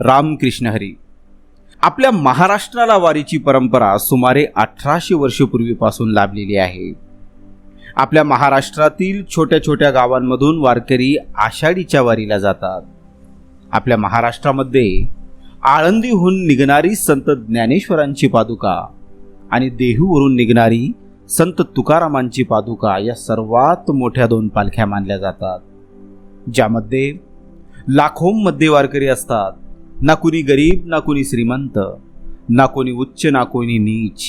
रामकृष्ण हरी. आपल्या महाराष्ट्राला वारीची परंपरा सुमारे अठराशे वर्षपूर्वीपासून लाभलेली आहे. आपल्या महाराष्ट्रातील छोट्या छोट्या गावांमधून वारकरी आषाढीच्या वारीला जातात. आपल्या महाराष्ट्रामध्ये आळंदीहून निघणारी संत ज्ञानेश्वरांची पादुका आणि देहूवरून निघणारी संत तुकारामांची पादुका या सर्वात मोठ्या दोन पालख्या मानल्या जातात. ज्यामध्ये लाखोंमध्ये वारकरी असतात. ना कुणी गरीब ना कुणी श्रीमंत ना कोणी उच्च ना कोणी नीच.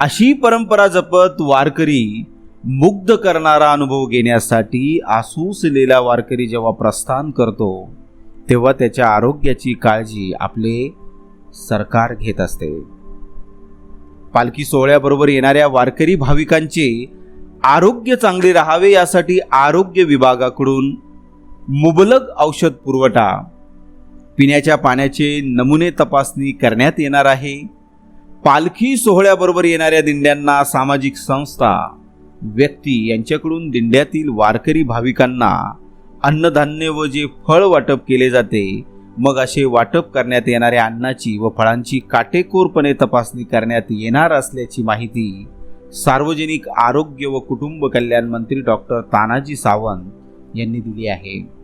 अशी परंपरा जपत वारकरी मुग्ध करणारा अनुभव घेण्यासाठी आसूसलेला वारकरी जेव्हा प्रस्थान करतो तेव्हा त्याच्या आरोग्याची काळजी आपले सरकार घेत असते. पालखी सोहळ्याबरोबर येणाऱ्या वारकरी भाविकांचे आरोग्य चांगले राहावे यासाठी आरोग्य विभागाकडून मुबलक औषध पुरवठा पिण्याच्या पाण्याचे नमुने तपासणी करण्यात येणार आहे. पालखी सोहळ्याबरोबर येणाऱ्या दिंड्यांना सामाजिक संस्था व्यक्ती यांच्याकडून दिंड्यातील वारकरी भाविकांना अन्नधान्य व जे फळ वाटप केले जाते मग असे वाटप करण्यात येणाऱ्या अन्नाची व फळांची काटेकोरपणे तपासणी करण्यात येणार असल्याची माहिती सार्वजनिक आरोग्य व कुटुंब कल्याण मंत्री डॉक्टर तानाजी सावंत यांनी दिली आहे.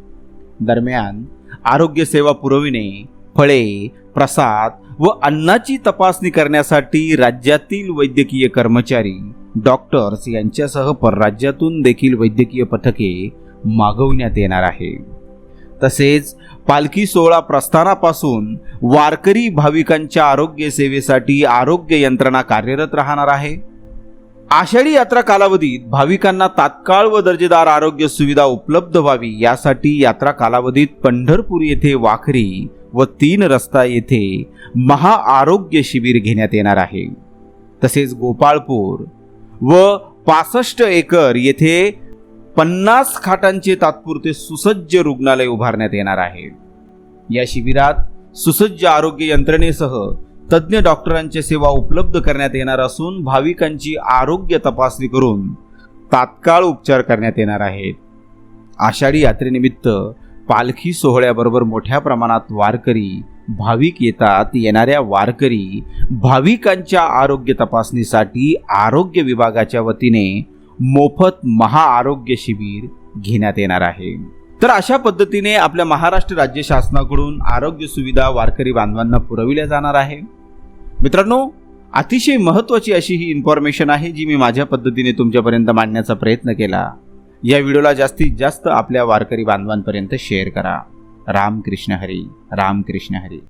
दरम्यान आरोग्य सेवा पुरविणे फळे प्रसाद व अन्नाची तपासणी करण्यासाठी राज्यातील वैद्यकीय कर्मचारी डॉक्टर्स यांच्यासह परराज्यातून देखील वैद्यकीय पथके मागवण्यात येणार आहे. तसेच पालखी सोहळा प्रस्थानापासून वारकरी भाविकांच्या आरोग्य सेवेसाठी आरोग्य यंत्रणा कार्यरत राहणार आहे. आषाढी यात्रा कालावधीत भाविकांना तात्काळ व दर्जेदार आरोग्य सुविधा उपलब्ध व्हावी यासाठी यात्रा कालावधीत पंढरपूर येथे वाखरी व तीन रस्ता येथे महाआरोग्य शिबिर घेण्यात येणार आहे. तसेच गोपाळपूर व पासष्ट एकर येथे पन्नास खाटांचे तात्पुरते सुसज्ज रुग्णालय उभारण्यात येणार आहे. या शिबिरात सुसज्ज आरोग्य यंत्रणेसह तज्ज्ञ डॉक्टरांच्या सेवा उपलब्ध करण्यात येणार असून भाविकांची आरोग्य तपासणी करून तात्काळ उपचार करण्यात येणार आहेत. आषाढी यात्रेनिमित्त पालखी सोहळ्याबरोबर मोठ्या प्रमाणात वारकरी भाविक येतात. येणाऱ्या वारकरी भाविकांच्या आरोग्य तपासणीसाठी आरोग्य विभागाच्या वतीने मोफत महाआरोग्य शिबिर घेण्यात येणार आहे. तर अशा पद्धतीने आपल्या महाराष्ट्र राज्य शासनाकडून आरोग्य सुविधा वारकरी बांधवांना पुरविल्या जाणार आहे. मित्रांनो अतिशय महत्त्वाची अशी ही इन्फॉर्मेशन आहे जी मी माझ्या पद्धतीने तुमच्यापर्यंत मांडण्याचा प्रयत्न केला. या व्हिडिओला जास्तीत जास्त आपल्या वारकरी बांधवांपर्यंत शेअर करा. रामकृष्ण हरी रामकृष्ण हरी.